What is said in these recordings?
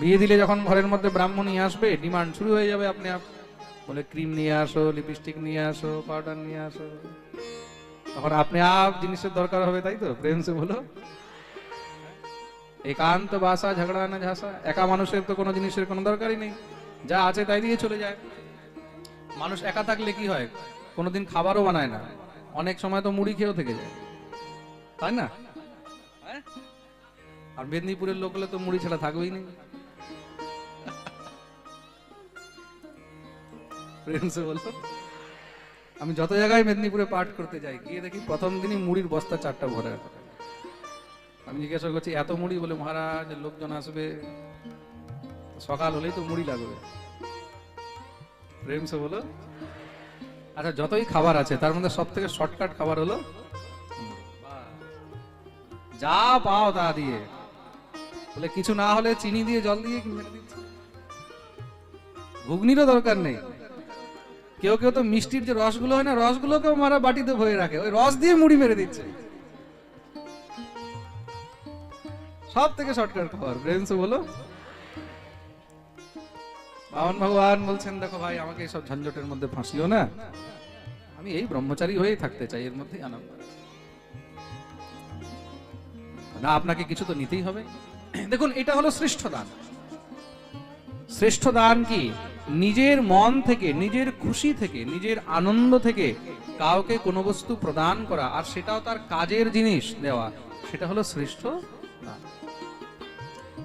বিয়ে দিলে যখন ঘরের মধ্যে ব্রাহ্মণী আসবে, ডিমান্ড শুরু হয়ে যাবে আপনি আপ বলে ক্রিম নিয়ে আসো, লিপস্টিক নিয়ে আসো, পাউডার নিয়ে আসো। তখন আপনি আপ জিনিসের দরকার হবে, তাই তো? প্রেম সে বলো। একান্ত বাসা, ঝগড়া না ঝাসা, একা মানুষের তো কোনো জিনিসের কোনো দরকারই নেই। যা আছে তাই দিয়ে চলে যায়। মানুষ একা থাকলে কি হয়? কোনোদিন খাবারও বানায় না। অনেক সময় তো মুড়ি খেয়েও থেকে যায়। তাই না? আর মেদিনীপুরের লোক হলে তো মুড়ি ছাড়া থাকবেই নেই প্রেম সে বলো। আমি যত জায়গায় মেদিনীপুরে পাঠ করতে যাই, গিয়ে দেখি প্রথম দিনই মুড়ির বস্তা চারটা ভরে আমি জিজ্ঞাসা করছি, এত মুড়ি? বলে, মহারাজ, লোকজন আসবে। সকাল হলেই তো মুড়ি লাগবে। প্রেম সে বলো আচ্ছা যতই খাবার আছে, তার মধ্যে সব থেকে শর্টকাট খাবার হলো যা পাও তা দিয়ে। বলে, কিছু না হলে চিনি দিয়ে জল দিয়ে ঘুগনিরও দরকার নেই। কেউ কেউ তো মিষ্টির যে রসগুলো হয় না, রসগুলোকেও মারা বাটিতে ভরে রাখে। ওই রস দিয়ে মুড়ি মেরে দিচ্ছে। সব থেকে শর্টকাট খাবার। ব্রেনসে বলো। বামন ভগবান বলছেন, দেখো ভাই, আমাকে এইসব ঝঞ্ঝটের মধ্যে ফাঁসিও না। আমি এই ব্রহ্মচারী হয়েই থাকতে চাই, এর মধ্যেই আনন্দ না, আপনাকে কিছু তো নিতেই হবে। দেখুন, এটা হলো শ্রেষ্ঠ দান। শ্রেষ্ঠ দান কি? নিজের মন থেকে, নিজের খুশি থেকে, নিজের আনন্দ থেকে কাউকে কোনো বস্তু প্রদান করা আর সেটাও তার কাজের জিনিস দেওয়া, সেটা হলো শ্রেষ্ঠ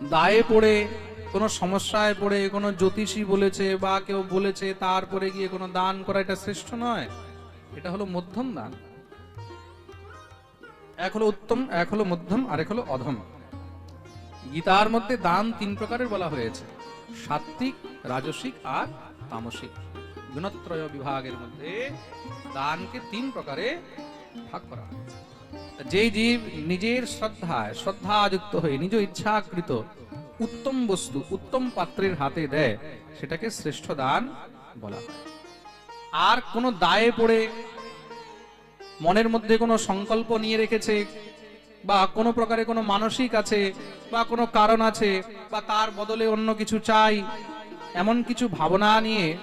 দায়ে পড়ে, কোনো সমস্যায় পড়ে, কোনো জ্যোতিষী বলেছে বা কেউ বলেছে তারপরে গিয়ে কোনো দান করা এটা শ্রেষ্ঠ নয়, এটা হলো মধ্যম দান। এক হলো উত্তম, এক হলো মধ্যম আর এক হলো অধম। গীতার মধ্যে দান তিন প্রকারের বলা হয়েছে। সাত্বিক রাজসিক আর তামসিক। গুণত্রয় বিভাগের মধ্যে দানকে তিন প্রকারে ভাগ করা যেই জীব নিজের শ্রদ্ধায় শ্রদ্ধাযুক্ত হয়ে নিজ ইচ্ছাকৃত উত্তম বস্তু, উত্তম পাত্রের হাতে দেয়, সেটাকে শ্রেষ্ঠ দান বলা আর কোনো দায়ে পড়ে মনের মধ্যে কোনো সংকল্প নিয়ে রেখেছে বা কোনো প্রকারে কোনো মানসিক আছে বা কোনো কারণ আছে বা তার বদলে অন্য কিছু চাই, এমন কিছু ভাবনা নিয়ে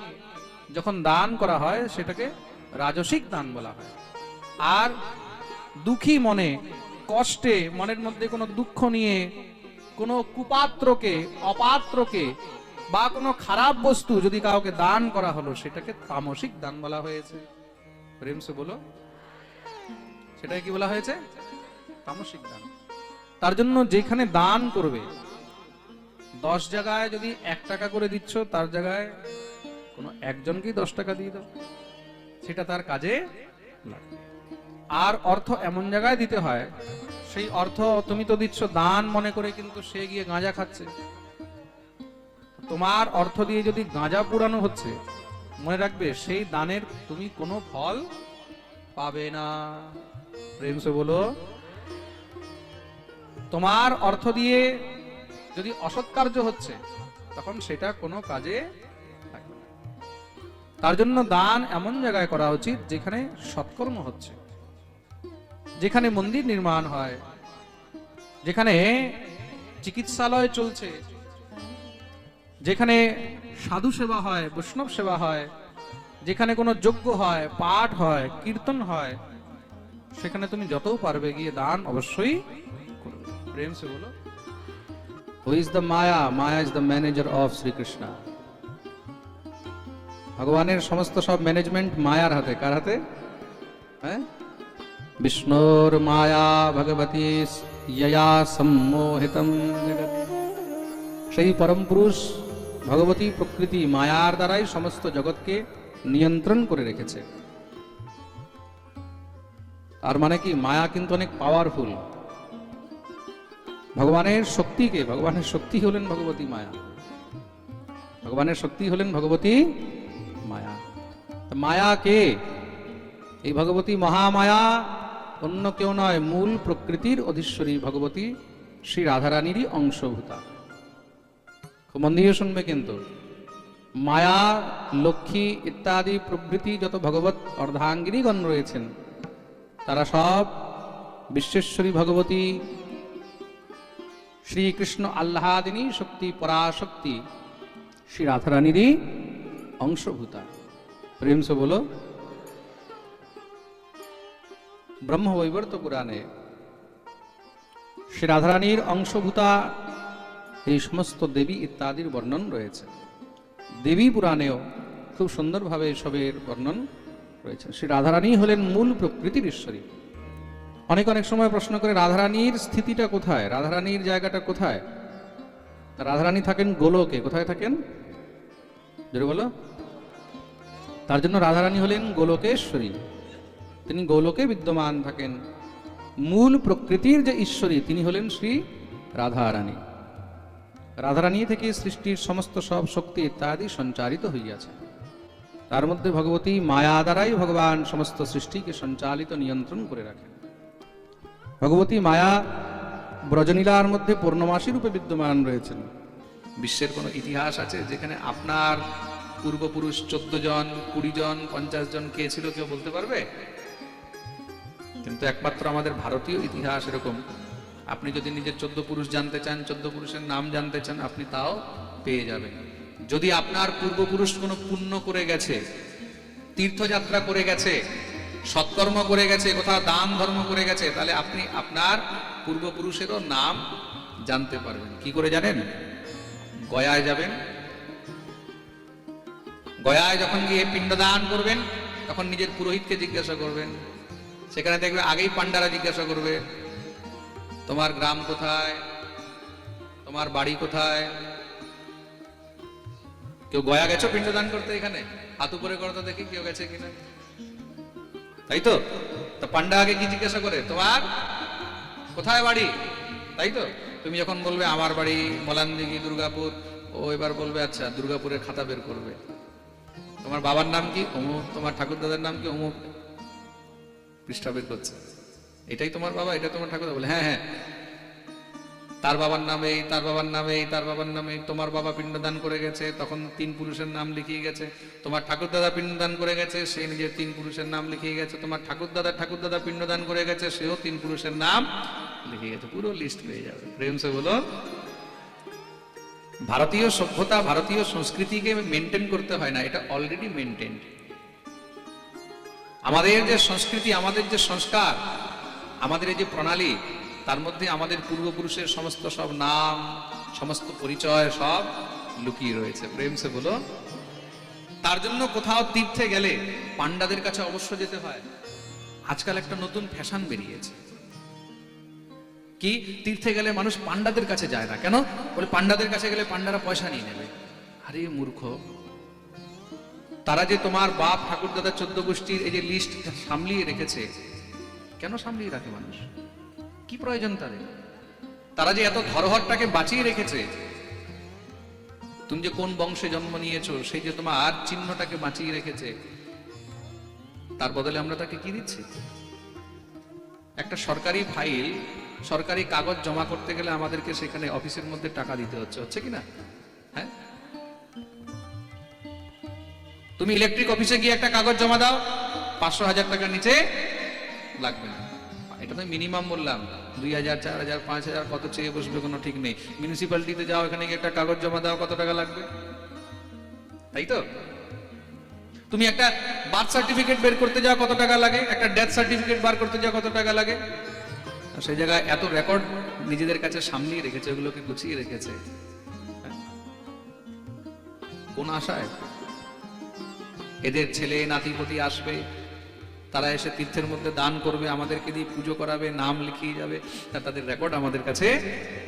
যখন দান করা হয়, সেটাকে রাজসিক দান বলা হয়। আর দুঃখী মনে, কষ্টে মনের মধ্যে কোনো দুঃখ নিয়ে, কোনো কুপাত্রকে, অপাত্রকে বা কোনো খারাপ বস্তু যদি কাউকে দান করা হলো, সেটাকে তামসিক দান বলা হয়েছে। প্রেম সে বলো। সেটাকে কি বলা হয়েছে? তামসিক দান। তার জন্য যেখানে দান করবে, দশ জায়গায় যদি এক টাকা করে দিচ্ছ, তার জায়গায় কোনো একজনকেই দশ টাকা দিয়ে দাও। সেটা তার কাজে আর অর্থ এমন জায়গায় দিতে হয়, সেই অর্থ তুমি তো দিচ্ছ দান মনে করে, কিন্তু সে গিয়ে গাঁজা খাচ্ছে। তোমার অর্থ দিয়ে যদি গাঁজা পুরানো হচ্ছে, মনে রাখবে সেই দানের তুমি কোনো ফল পাবে না। প্রেম সে বলো তোমার অর্থ দিয়ে যদি অসৎ কার্য হচ্ছে, তখন সেটা কোনো কাজে। তার জন্য দান এমন জায়গায় করা উচিত যেখানে সৎকর্ম হচ্ছে যেখানে মন্দির নির্মাণ হয়, যেখানে চিকিৎসালয় চলছে, যেখানে সাধু সেবা হয়, বৈষ্ণব সেবা হয়, যেখানে কোনো যজ্ঞ হয়, পাঠ হয়, কীর্তন হয়, সেখানে তুমি যত পারবে গিয়ে দান অবশ্যই প্রেম সে বলো। Who is the maya maya is the manager of Shrikrishna ভগবানের সমস্ত সব ম্যানেজমেন্ট মায়ার হাতে। কার হাতে? হ্যাঁ? বিষ্ণুর মায়া ভগবতী ইয়া সম্মোহিতম জগৎ। সেই পরম পুরুষ ভগবতী প্রকৃতি মায়ার দ্বারাই সমস্ত জগৎকে নিয়ন্ত্রণ করে রেখেছে। তার মানে কি, মায়া কিন্তু অনেক পাওয়ারফুল ভগবানের শক্তিকে, ভগবানের শক্তি হলেন ভগবতী মায়া। ভগবানের শক্তি হলেন ভগবতী মায়া। মায়া কে এই ভগবতী মহামায়া অন্য কেউ নয়, মূল প্রকৃতির অধীশ্বরী ভগবতী শ্রী রাধারানীরই অংশভূতা। খুব মন দিয়ে শুনবে কিন্তু, মায়া, লক্ষ্মী ইত্যাদি প্রভৃতি যত ভগবত অর্ধাঙ্গিনীগণ রয়েছেন, তারা সব বিশ্বেশ্বরী ভগবতী শ্রীকৃষ্ণ আল্লাহাদিনী শক্তি পরাশক্তি শ্রী রাধারানীরই অংশভূতা। প্রেম সে বলো, ব্রহ্মবৈবর্ত পুরাণে শ্রী রাধারানীর অংশভূতা, এই সমস্ত দেবী ইত্যাদির বর্ণন রয়েছে। দেবী পুরাণেও খুব সুন্দরভাবে এসবের বর্ণন রয়েছে। শ্রী রাধারানী হলেন মূল প্রকৃতির ঈশ্বরী। অনেক অনেক সময় প্রশ্ন করে, রাধারানীর স্থিতিটা কোথায়? রাধারানীর জায়গাটা কোথায়? রাধারানী থাকেন গোলকে। কোথায় থাকেন? জোরে বলো। তার জন্য রাধারানী হলেন গোলকেশ্বরী। তিনি গোলকে বিদ্যমান থাকেন। মূল প্রকৃতির যে ঈশ্বরী, তিনি হলেন শ্রী রাধারানী। রাধারানী থেকে সৃষ্টির সমস্ত সব শক্তি ইত্যাদি সঞ্চারিত হইয়াছে। তার মধ্যে ভগবতী মায়া দ্বারাই ভগবান সমস্ত সৃষ্টিকে সঞ্চালিত নিয়ন্ত্রণ করে রাখেন। ভগবতী মায়া ব্রজনীলার মধ্যে পূর্ণমাসী রূপে বিদ্যমান রয়েছেন। বিশ্বের কোনো ইতিহাস আছে যেখানে আপনার পূর্বপুরুষ চোদ্দ জন কুড়ি জন পঞ্চাশ জন কে ছিল কেউ বলতে পারবে? কিন্তু একমাত্র আমাদের ভারতীয় ইতিহাস এরকম। আপনি যদি নিজের চোদ্দ পুরুষ জানতে চান, চোদ্দ পুরুষের নাম জানতে চান, আপনি তাও পেয়ে যাবেন। যদি আপনার পূর্বপুরুষ কোনো পুণ্য করে গেছে, তীর্থযাত্রা করে গেছে সৎকর্ম করে গেছে কোথাও দান ধর্ম করে গেছে, তাহলে আপনি আপনার পূর্বপুরুষেরও নাম জানতে পারবেন। কি করে জানেন? গয়ায় যাবেন। গয়ায় যখন গিয়ে পিণ্ডদান করবেন, তখন নিজের পুরোহিতকে জিজ্ঞাসা করবেন। সেখানে দেখবে আগেই পান্ডারা জিজ্ঞাসা করবে, তোমার গ্রাম কোথায়? তোমার বাড়ি কোথায়? কেউ গয়া গেছো পিণ্ডদান করতে এখানে? হাত উপরে করো তো দেখি কেউ গেছে কিনা। তাই তো তো পান্ডা আগে কি জিজ্ঞাসা করে? তোমার কোথায় বাড়ি? তাই তো তুমি যখন বলবে আমার বাড়ি মলানদিঘি, দুর্গাপুর, ও এবার বলবে আচ্ছা দুর্গাপুরের খাতা বের করবে। তোমার বাবার নাম কি? অমুক। তোমার ঠাকুর দাদার নাম কি? অমুক। পৃষ্ঠা বের করছে। এটাই তোমার বাবা, এটা তোমার ঠাকুর বলে হ্যাঁ হ্যাঁ। তার বাবার নামে, তার বাবার নামে, তার বাবার নামে তোমার বাবা পিণ্ডদান করে গেছে। তখন তিন পুরুষের নাম লিখিয়ে গেছে। তোমার ঠাকুর দাদা পিণ্ডদান করে গেছে, সে নিজের তিন পুরুষের নাম লিখিয়ে গেছে। তোমার ঠাকুর দাদা ঠাকুর দাদা পিণ্ডদান করে গেছে, সেও তিন পুরুষের নাম লিখে গেছে। পুরো লিস্ট পেয়ে যাবে। প্রেম সে বলো ভারতীয় সভ্যতা, ভারতীয় সংস্কৃতিকে মেনটেন করতে হয় না, এটা অলরেডি মেনটেন আমাদের যে সংস্কৃতি, আমাদের যে সংস্কার, আমাদের এই যে প্রণালী তার মধ্যে আমাদের পূর্বপুরুষের সমস্ত সব নাম, সমস্ত পরিচয় সব লুকিয়ে রয়েছে। প্রেম সে বলো। তার জন্য কোথাও তীর্থে গেলে পান্ডাদের কাছে অবশ্য যেতে হয়। আজকাল একটা নতুন ফ্যাশন বেরিয়েছে। কি? তীর্থে গেলে মানুষ পান্ডাদের কাছে যায় না। কেন? বলে পান্ডাদের কাছে গেলে পান্ডারা পয়সা নিয়ে নেবে। আরে মূর্খ। তারা যে তোমার বাপ ঠাকুর দাদা চোদ্দ গোষ্ঠীর এই যে লিস্ট সামলিয়ে রেখেছে, কেন সামলিয়ে রাখে মানুষ? কি প্রয়োজন তাদের? তারা যে এত ধরহরটাকে বাঁচিয়ে রেখেছে। তুমি যে কোন বংশে জন্ম নিয়েছো, সেই যে তোমার চিহ্নটাকে বাঁচিয়ে রেখেছে, তার বদলে আমরা তাকে কি দিচ্ছি? একটা সরকারি ফাইল, সরকারি কাগজ জমা করতে গেলে আমাদেরকে সেখানে অফিসের মধ্যে টাকা দিতে হচ্ছে হচ্ছে কি না? হ্যাঁ? তুমি ইলেকট্রিক অফিসে গিয়ে একটা কাগজ জমা দাও, পাঁচশো হাজার টাকার নিচে লাগবে না। এটা তো মিনিমাম বললাম, দুই হাজার, চার হাজার, পাঁচ হাজার, কত চেয়ে বসবে কোনো ঠিক নেই। মিউনিসিপ্যালিটিতে যাও, এখানে গিয়ে একটা কাগজ জমা দাও, কত টাকা লাগবে? তাই তো? তুমি একটা বার্থ সার্টিফিকেট বের করতে যাও, কত টাকা লাগে? একটা ডেথ সার্টিফিকেট বার করতে যাও, কত টাকা লাগে? সেই জায়গায় এত রেকর্ড নিজেদের কাছে সামনেই রেখেছে, ওগুলোকে গুছিয়ে রেখেছে। হ্যাঁ? কোন আশায়? এদের ছেলে, নাতিপতি আসবে তারা এসে তীর্থের মধ্যে দান করবে, আমাদেরকে দিয়ে পুজো করাবে, নাম লিখিয়ে যাবে, তা তাদের রেকর্ড আমাদের কাছে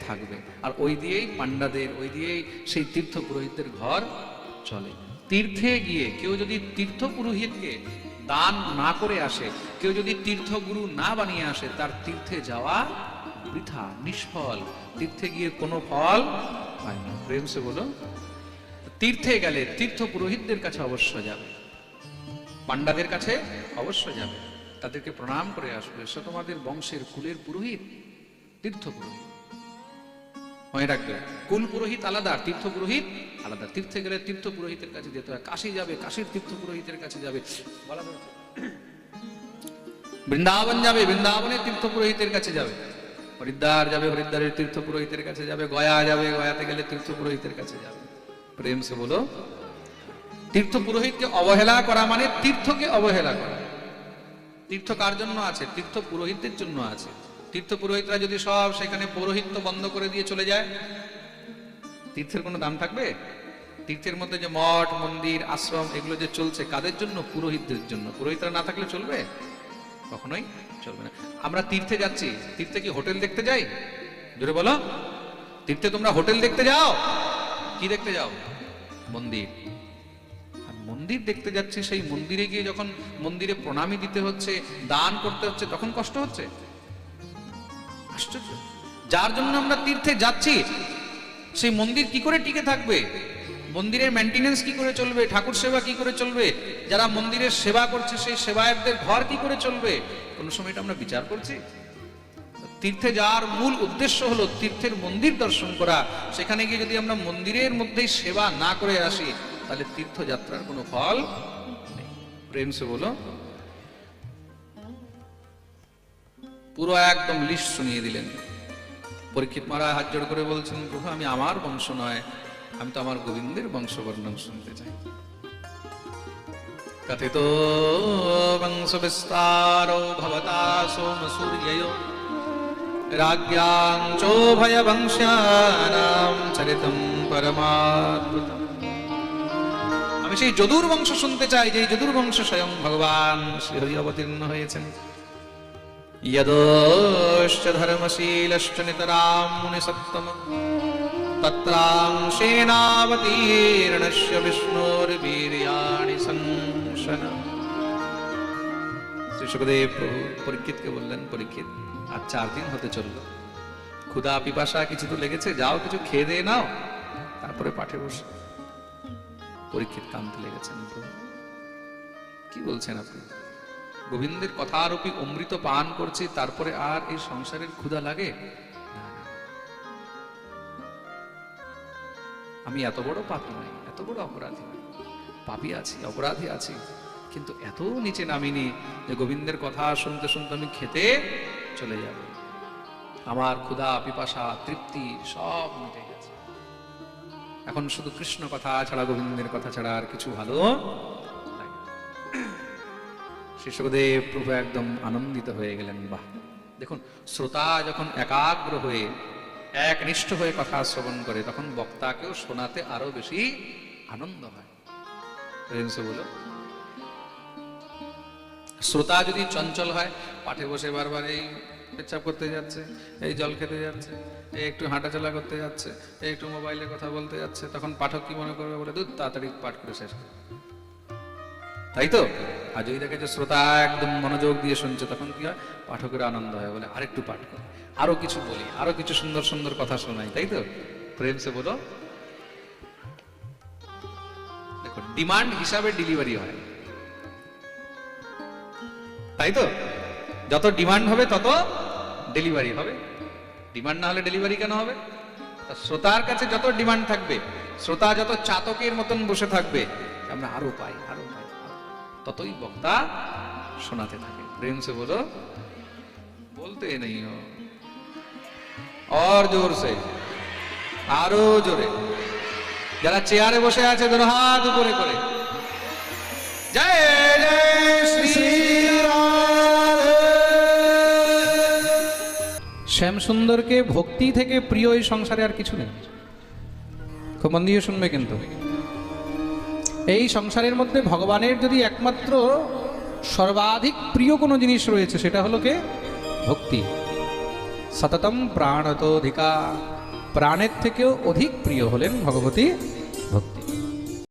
থাকবে। আর ওই দিয়েই পান্ডাদের ওই দিয়েই সেই তীর্থ পুরোহিতদের ঘর চলে। তীর্থে গিয়ে কেউ যদি তীর্থ পুরোহিতকে দান না করে আসে, কেউ যদি তীর্থগুরু না বানিয়ে আসে, তার তীর্থে যাওয়া বৃথা, নিষ্ফল। তীর্থে গিয়ে কোনো ফল হয় না। প্রেম সে বলো, তীর্থে গেলে তীর্থ পুরোহিতদের কাছে অবশ্য যাবে। পান্ডাদের কাছে অবশ্য যাবে। তাদেরকে প্রণাম করে আসবে। সে তোমাদের বংশের কুলের পুরোহিত, তীর্থ পুরোহিত। মনে রাখবে, কুল পুরোহিত আলাদা তীর্থ পুরোহিত আলাদা। তীর্থে গেলে তীর্থ পুরোহিতের কাছে যেতে হয়। কাশি যাবে, কাশীর তীর্থ পুরোহিতের কাছে যাবে। বলা। বৃন্দাবন যাবে, বৃন্দাবনের তীর্থ পুরোহিতের কাছে যাবে। হরিদ্বার যাবে, হরিদ্বারের তীর্থ পুরোহিতের কাছে যাবে। গয়া যাবে, গয়াতে গেলে তীর্থ পুরোহিতের কাছে যাবে। প্রেম সে বলো তীর্থ পুরোহিতকে অবহেলা করা মানে তীর্থকে অবহেলা করা। তীর্থ কার জন্য আছে? তীর্থ পুরোহিতদের জন্য আছে। তীর্থ পুরোহিতরা যদি সব সেখানে পৌরোহিত্য বন্ধ করে দিয়ে চলে যায়, তীর্থের কোনো দাম থাকবে? তীর্থের মধ্যে যে মঠ, মন্দির, আশ্রম, এগুলো যে চলছে, কাদের জন্য? পুরোহিতদের জন্য। পুরোহিতরা না থাকলে চলবে? কখনোই চলবে না। আমরা তীর্থে যাচ্ছি। তীর্থে কি হোটেল দেখতে যাই? জোরে বলো। তীর্থে তোমরা হোটেল দেখতে যাও? কি দেখতে যাও? মন্দির। মন্দির দেখতে যাচ্ছি, সেই মন্দিরে গিয়ে যখন মন্দিরে প্রণামী দিতে হচ্ছে, দান করতে হচ্ছে, তখন কষ্ট হচ্ছে? আশ্চর্য। যার জন্য আমরা তীর্থে যাচ্ছি, সেই মন্দির কি করে টিকে থাকবে? মন্দিরের মেনটেনেন্স কি করে চলবে? ঠাকুর সেবা কি করে চলবে? যারা মন্দিরের সেবা করছে, সেই সেবায়কদের ঘর কি করে চলবে? কোনো সময় এটা আমরা বিচার করছি? তীর্থে যাওয়ার মূল উদ্দেশ্য হলো তীর্থের মন্দির দর্শন করা। সেখানে গিয়ে যদি আমরা মন্দিরের মধ্যেই সেবা না করে আসি তাহলে তীর্থযাত্রার কোনো ফল প্রেম সে বলো, পুরো একদম লিস্ট শুনিয়ে দিলেন। পরীক্ষিত মারা হাত জোড় করে বলছেন, প্রভু, আমি আমার বংশ নয়, আমি তো আমার গোবিন্দের বংশ বর্ণন শুনতে চাই। কথিত বংশ বিস্তার ভবতা সোম সূর্য রাজ্ঞাং চোভয় বংশ্যানাম চরিতম পরমাদ্ভুতম আমি সেই যদুর বংশ শুনতে চাই যে যদুর বংশ স্বয়ং ভগবান শ্রী অবতীর্ণ হয়েছেন यदोश्च धर्मशीलश्च नितरां मुनिसत्तम तत्रांशेनावतीर्णस्य विष्णोर्वीर्याणि संशन শ্রী সুখদেব প্রভু পরীক্ষিতকে বললেন পরীক্ষিত আর চার দিন হতে চললো ক্ষুধা পিপাসা কিছু তো লেগেছে যাও কিছু খেয়ে দিয়ে নাও তারপরে পাঠে বসে পরীক্ষিত কান্তি লেগেছেন কি বলছেন আপনি? গোবিন্দের কথারূপী অমৃত পান করছি, তারপরে আর এই সংসারের ক্ষুধা লাগে। আমি এত বড় পাপি নই, এত বড় অপরাধী নই। পাপি আছি, অপরাধী আছি, কিন্তু এত নিচে নামিনি যে গোবিন্দের কথা শুনতে শুনতে আমি খেতে চলে যাব। আমার ক্ষুধা, পিপাসা, তৃপ্তি সব মিটে গেছে। এখন শুধু কৃষ্ণ কথা ছাড়া গোবিন্দের কথা ছাড়া আর কিছু ভালো। শিশুদেব প্রভু একদম আনন্দিত হয়ে গেলেন, বাহ। দেখুন, শ্রোতা যখন একাগ্র হয়ে, একনিষ্ঠ হয়ে কথা শ্রবণ করে, তখন বক্তাকেও শোনাতে আরও বেশি আনন্দ হয়। বলো। শ্রোতা যদি চঞ্চল হয়, পাঠে বসে বারবার এই পেচ্ছাপ করতে যাচ্ছে, এই জল খেতে যাচ্ছে, এই একটু হাঁটাচলা করতে যাচ্ছে, এই একটু মোবাইলে কথা বলতে যাচ্ছে, তখন পাঠক কি মনে করবে বলে, দুধ, তাড়াতাড়ি পাঠ করে শেষ তাই তো? আর যদি দেখে যে শ্রোতা একদম মনোযোগ দিয়ে শুনছে, তখন কি হয়? পাঠকের আনন্দ হয়, বলে, আরেকটু পাঠ করি। আরও কিছু বলি, আরও কিছু সুন্দর সুন্দর কথা শোনাই, তাই তো? প্রেম সে বলো। দেখো ডিমান্ড হিসাবে ডেলিভারি হয়। তাই তো? যত ডিমান্ড হবে, তত ডেলিভারি হবে ডিমান্ড না হলে ডেলিভারি কেন হবে তা শ্রোতার কাছে যত ডিমান্ড থাকবে শ্রোতা যত চাতকের মতন বসে থাকবে আমরা আরো পাই আরো পাই আরো পাই। ততই বক্তা শোনাতে থাকে প্রেম से बोलो बोलते नहीं हो और जोर से আরো জোরে যারা চেয়ারে বসে আছে ধরো হাত উপরে করে শ্যাম সুন্দরকে ভক্তি থেকে প্রিয় এই সংসারে আর কিছু নেই। খুব মন দিয়ে শুনবে কিন্তু। এই সংসারের মধ্যে ভগবানের যদি একমাত্র সর্বাধিক প্রিয় কোনো জিনিস রয়েছে, সেটা হলো কে? ভক্তি। সততম প্রাণতোধিকা। প্রাণের থেকেও অধিক প্রিয় হলেন ভগবতী